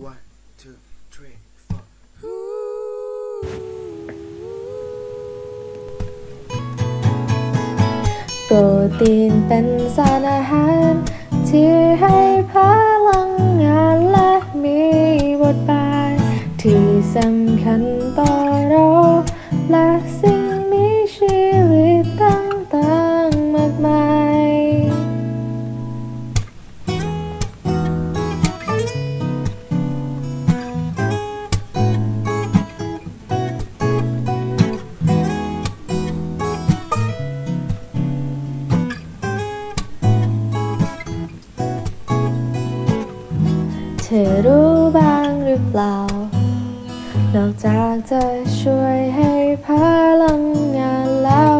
one two three four โปรตีนเป็นสารอาหารที่ให้ อรู้บ้างหรือเปล่า นอกจากจะช่วยให้พลังงานแล้ว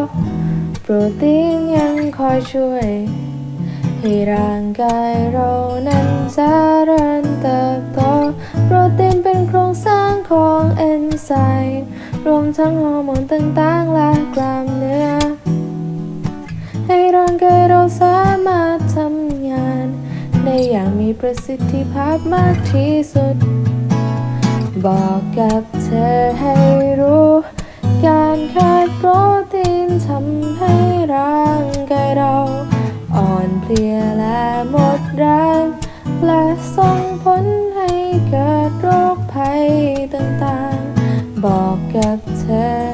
โปรตีนยังคอยช่วย ให้ร่างกายเรานั้นเจริญเติบโต โปรตีนเป็นโครงสร้างของเอนไซม์รวมทั้งฮอร์โมนต่างๆและกล้ามเนื้อ ให้ร่างกายเราสามารถ ประสิทธิภาพมากที่สุด บอกกับเธอให้รู้ การขาดโปรตีนทำให้ร่างกายเรา อ่อนเพลียและหมดแรงและส่งผลให้เกิดโรคภัยต่างๆ บอกกับเธอ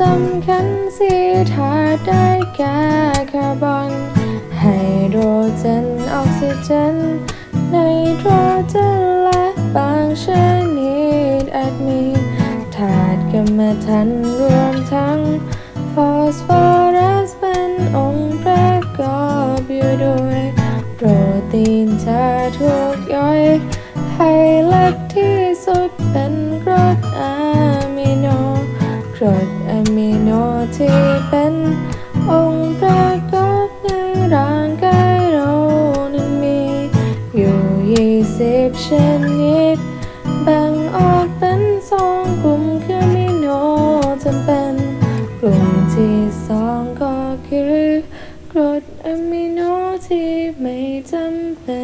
สำคัญสีธาตุได้แก่คาร์บอนไฮโดรเจนออกซิเจนไนโตรเจนและบางชนิดอาจมีธาตุกรรมทันรวมทั้งฟอสฟอร นิด แบ่งออกเป็นสองกลุ่มคืออะมิโนจำเป็นกลุ่มที่สองก็คือกรดอะมิโนที่ไม่จำเป็น